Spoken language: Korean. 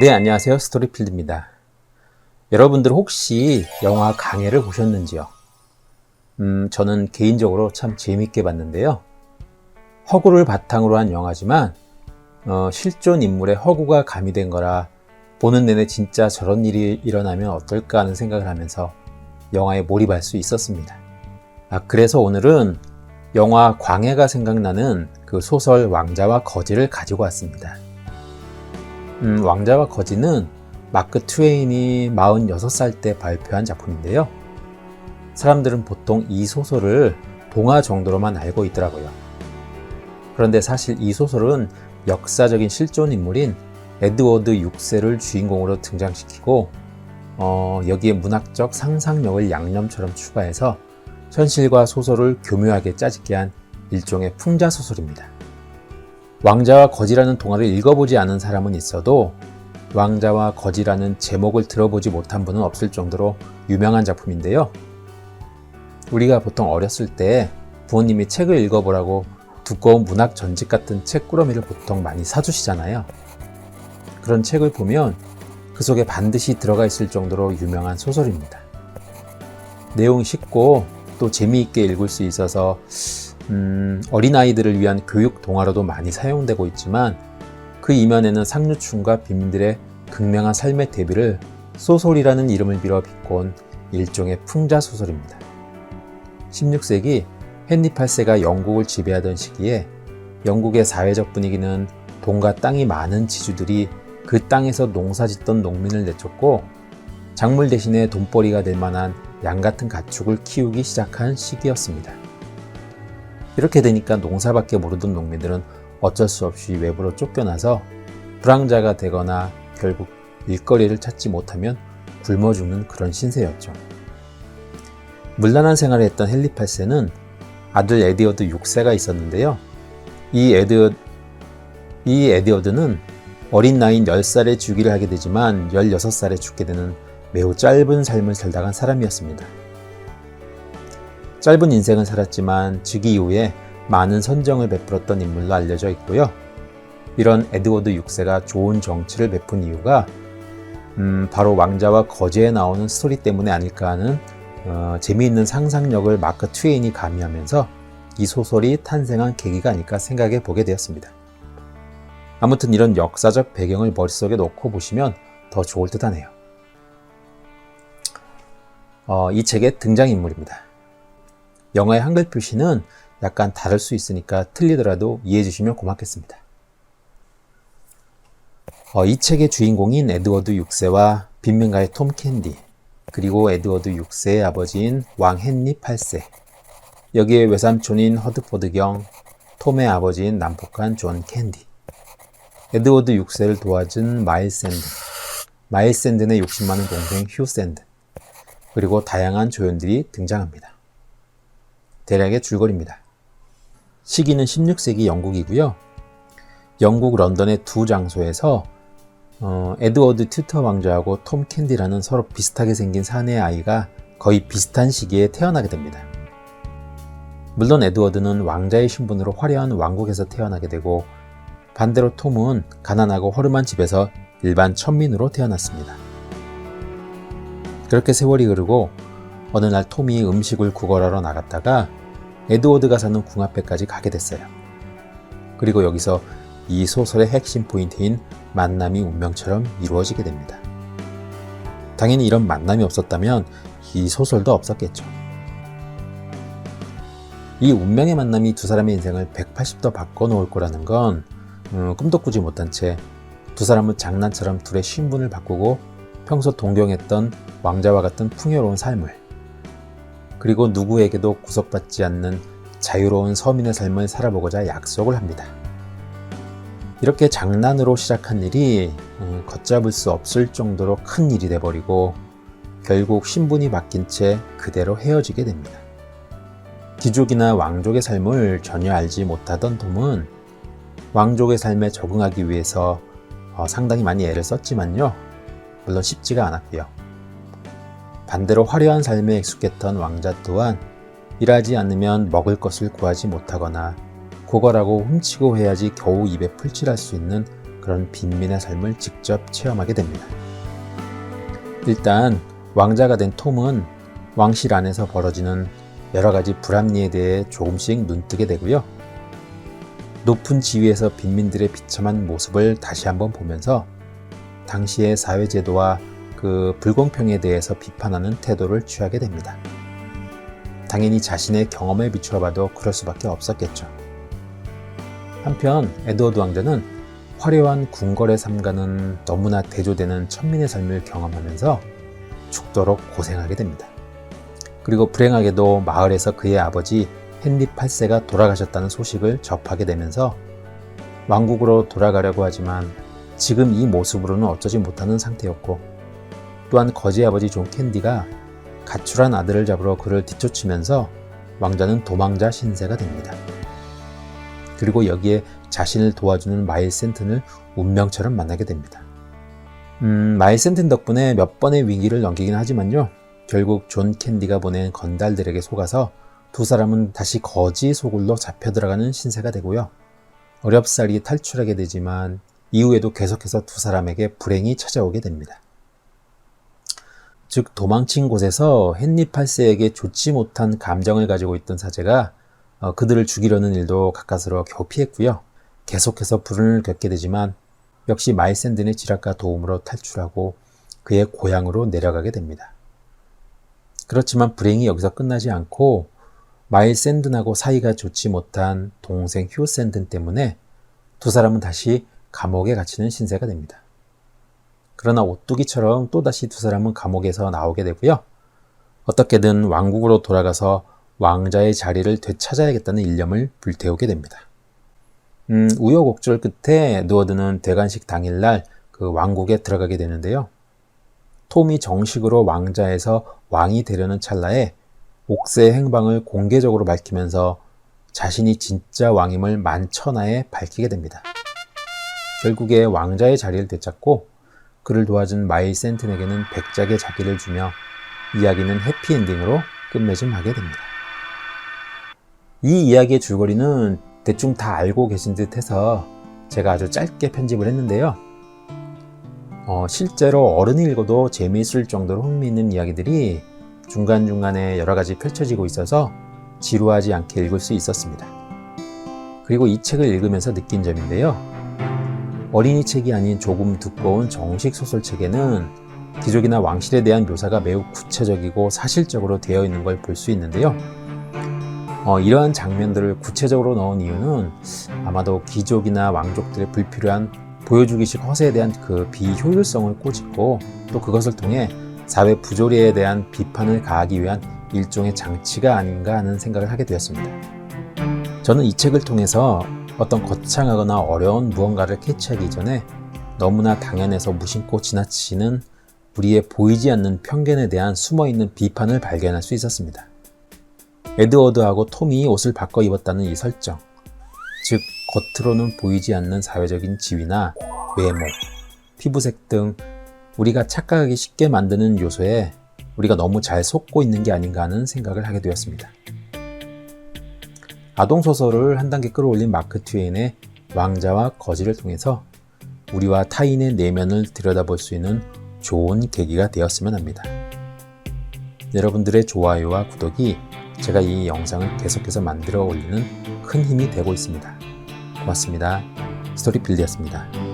네, 안녕하세요. 스토리필드입니다. 여러분들 혹시 영화 강해를 보셨는지요? 음, 저는 개인적으로 참 재밌게 봤는데요. 허구를 바탕으로 한 영화지만, 어, 실존 인물의 허구가 가미된 거라 보는 내내 진짜 저런 일이 일어나면 어떨까 하는 생각을 하면서 영화에 몰입할 수 있었습니다. 아, 그래서 오늘은 영화 광해가 생각나는 그 소설 왕자와 거지를 가지고 왔습니다. 음, 왕자와 거지는 마크 트웨인이 46살 때 발표한 작품인데요. 사람들은 보통 이 소설을 동화 정도로만 알고 있더라고요. 그런데 사실 이 소설은 역사적인 실존 인물인 에드워드 6세를 주인공으로 등장시키고 어, 여기에 문학적 상상력을 양념처럼 추가해서 현실과 소설을 교묘하게 짜집게 한 일종의 풍자 소설입니다. 왕자와 거지라는 동화를 읽어보지 않은 사람은 있어도 왕자와 거지라는 제목을 들어보지 못한 분은 없을 정도로 유명한 작품인데요. 우리가 보통 어렸을 때 부모님이 책을 읽어보라고 두꺼운 문학 전집 같은 책 꾸러미를 보통 많이 사주시잖아요. 그런 책을 보면 그 속에 반드시 들어가 있을 정도로 유명한 소설입니다. 내용이 쉽고 또 재미있게 읽을 수 있어서 음, 어린아이들을 위한 교육 동화로도 많이 사용되고 있지만 그 이면에는 상류층과 빈민들의 극명한 삶의 대비를 소설이라는 이름을 빌어 비꼰 일종의 풍자 소설입니다. 16세기 헨리 8세가 영국을 지배하던 시기에 영국의 사회적 분위기는 돈과 땅이 많은 지주들이 그 땅에서 농사 짓던 농민을 내쫓고 작물 대신에 돈벌이가 될 만한 양 같은 가축을 키우기 시작한 시기였습니다. 이렇게 되니까 농사밖에 모르던 농민들은 어쩔 수 없이 외부로 쫓겨나서 불황자가 되거나 결국 일거리를 찾지 못하면 굶어 죽는 그런 신세였죠. 물란한 생활을 했던 헨리 8세는 아들 에디어드 6세가 있었는데요. 이 에디어, 이 에디어드는 어린 나이인 10살에 주기를 하게 되지만 16살에 죽게 되는 매우 짧은 삶을 살다간 사람이었습니다. 짧은 인생을 살았지만 즉위 이후에 많은 선정을 베풀었던 인물로 알려져 있고요. 이런 에드워드 6세가 좋은 정치를 베푼 이유가 음, 바로 왕자와 거제에 나오는 스토리 때문에 아닐까 하는 어, 재미있는 상상력을 마크 트웨인이 가미하면서 이 소설이 탄생한 계기가 아닐까 생각해 보게 되었습니다. 아무튼 이런 역사적 배경을 머릿속에 놓고 보시면 더 좋을 듯 하네요. 어, 이 책의 등장인물입니다. 영어의 한글 표시는 약간 다를 수 있으니까 틀리더라도 이해해 주시면 고맙겠습니다. 어, 이 책의 주인공인 에드워드 6세와 빈민가의 톰 캔디, 그리고 에드워드 6세의 아버지인 왕 헨리 8세, 여기에 외삼촌인 허드포드경, 톰의 아버지인 남폭한 존 캔디, 에드워드 6세를 도와준 마일 샌드, 마일 샌드의 욕심 많은 동생 휴 샌드, 그리고 다양한 조연들이 등장합니다. 대략의 줄거리입니다. 시기는 16세기 영국이고요. 영국 런던의 두 장소에서 어, 에드워드 튜터 왕자하고 톰 캔디라는 서로 비슷하게 생긴 사내의 아이가 거의 비슷한 시기에 태어나게 됩니다. 물론 에드워드는 왕자의 신분으로 화려한 왕국에서 태어나게 되고 반대로 톰은 가난하고 허름한 집에서 일반 천민으로 태어났습니다. 그렇게 세월이 흐르고 어느 날 톰이 음식을 구걸하러 나갔다가 에드워드가 사는 궁 앞에까지 가게 됐어요. 그리고 여기서 이 소설의 핵심 포인트인 만남이 운명처럼 이루어지게 됩니다. 당연히 이런 만남이 없었다면 이 소설도 없었겠죠. 이 운명의 만남이 두 사람의 인생을 180도 바꿔놓을 거라는 건 음, 꿈도 꾸지 못한 채 두 사람은 장난처럼 둘의 신분을 바꾸고 평소 동경했던 왕자와 같은 풍요로운 삶을 그리고 누구에게도 구속받지 않는 자유로운 서민의 삶을 살아보고자 약속을 합니다. 이렇게 장난으로 시작한 일이 음, 걷잡을 수 없을 정도로 큰 일이 돼버리고 결국 신분이 바뀐 채 그대로 헤어지게 됩니다. 귀족이나 왕족의 삶을 전혀 알지 못하던 톰은 왕족의 삶에 적응하기 위해서 어, 상당히 많이 애를 썼지만요. 물론 쉽지가 않았고요. 반대로 화려한 삶에 익숙했던 왕자 또한 일하지 않으면 먹을 것을 구하지 못하거나 고걸하고 훔치고 해야지 겨우 입에 풀칠할 수 있는 그런 빈민의 삶을 직접 체험하게 됩니다. 일단 왕자가 된 톰은 왕실 안에서 벌어지는 여러 가지 불합리에 대해 조금씩 눈뜨게 되고요. 높은 지위에서 빈민들의 비참한 모습을 다시 한번 보면서 당시의 사회제도와 그 불공평에 대해서 비판하는 태도를 취하게 됩니다. 당연히 자신의 경험에 비추어 봐도 그럴 수밖에 없었겠죠. 한편 에드워드 왕자는 화려한 궁궐의 삶과는 너무나 대조되는 천민의 삶을 경험하면서 죽도록 고생하게 됩니다. 그리고 불행하게도 마을에서 그의 아버지 헨리 8세가 돌아가셨다는 소식을 접하게 되면서 왕국으로 돌아가려고 하지만 지금 이 모습으로는 어쩌지 못하는 상태였고 또한 거지 아버지 존 캔디가 가출한 아들을 잡으러 그를 뒤쫓으면서 왕자는 도망자 신세가 됩니다. 그리고 여기에 자신을 도와주는 마일 센튼을 운명처럼 만나게 됩니다. 음, 마일 센튼 덕분에 몇 번의 위기를 넘기긴 하지만요. 결국 존 캔디가 보낸 건달들에게 속아서 두 사람은 다시 거지 소굴로 잡혀 들어가는 신세가 되고요. 어렵사리 탈출하게 되지만 이후에도 계속해서 두 사람에게 불행이 찾아오게 됩니다. 즉 도망친 곳에서 헨리 8세에게 좋지 못한 감정을 가지고 있던 사제가 어, 그들을 죽이려는 일도 가까스로 겨우 피했고요. 계속해서 불운을 겪게 되지만 역시 마이샌든의 지략과 도움으로 탈출하고 그의 고향으로 내려가게 됩니다. 그렇지만 불행이 여기서 끝나지 않고 마일 샌든하고 사이가 좋지 못한 동생 휴 샌든 때문에 두 사람은 다시 감옥에 갇히는 신세가 됩니다. 그러나 오뚜기처럼 또다시 두 사람은 감옥에서 나오게 되고요. 어떻게든 왕국으로 돌아가서 왕자의 자리를 되찾아야겠다는 일념을 불태우게 됩니다. 음, 우여곡절 끝에 누어드는 대관식 당일날 그 왕국에 들어가게 되는데요. 톰이 정식으로 왕자에서 왕이 되려는 찰나에 옥새의 행방을 공개적으로 밝히면서 자신이 진짜 왕임을 만천하에 밝히게 됩니다. 결국에 왕자의 자리를 되찾고 그를 도와준 마이 센튼에게는 백작의 자기를 주며 이야기는 해피엔딩으로 끝맺음하게 됩니다. 이 이야기의 줄거리는 대충 다 알고 계신 듯 해서 제가 아주 짧게 편집을 했는데요. 어, 실제로 어른이 읽어도 재미있을 정도로 흥미있는 이야기들이 중간중간에 여러 가지 펼쳐지고 있어서 지루하지 않게 읽을 수 있었습니다. 그리고 이 책을 읽으면서 느낀 점인데요. 어린이 책이 아닌 조금 두꺼운 정식 소설책에는 귀족이나 왕실에 대한 묘사가 매우 구체적이고 사실적으로 되어 있는 걸 볼 수 있는데요. 어, 이러한 장면들을 구체적으로 넣은 이유는 아마도 귀족이나 왕족들의 불필요한 보여주기식 허세에 대한 그 비효율성을 꼬집고 또 그것을 통해 사회 부조리에 대한 비판을 가하기 위한 일종의 장치가 아닌가 하는 생각을 하게 되었습니다. 저는 이 책을 통해서 어떤 거창하거나 어려운 무언가를 캐치하기 전에 너무나 당연해서 무심코 지나치는 우리의 보이지 않는 편견에 대한 숨어있는 비판을 발견할 수 있었습니다. 에드워드하고 톰이 옷을 바꿔 입었다는 이 설정, 즉 겉으로는 보이지 않는 사회적인 지위나 외모, 피부색 등 우리가 착각하기 쉽게 만드는 요소에 우리가 너무 잘 속고 있는 게 아닌가 하는 생각을 하게 되었습니다. 아동 소설을 한 단계 끌어올린 마크 트웨인의 왕자와 거지를 통해서 우리와 타인의 내면을 들여다볼 수 있는 좋은 계기가 되었으면 합니다. 여러분들의 좋아요와 구독이 제가 이 영상을 계속해서 만들어 올리는 큰 힘이 되고 있습니다. 고맙습니다. 스토리필드였습니다.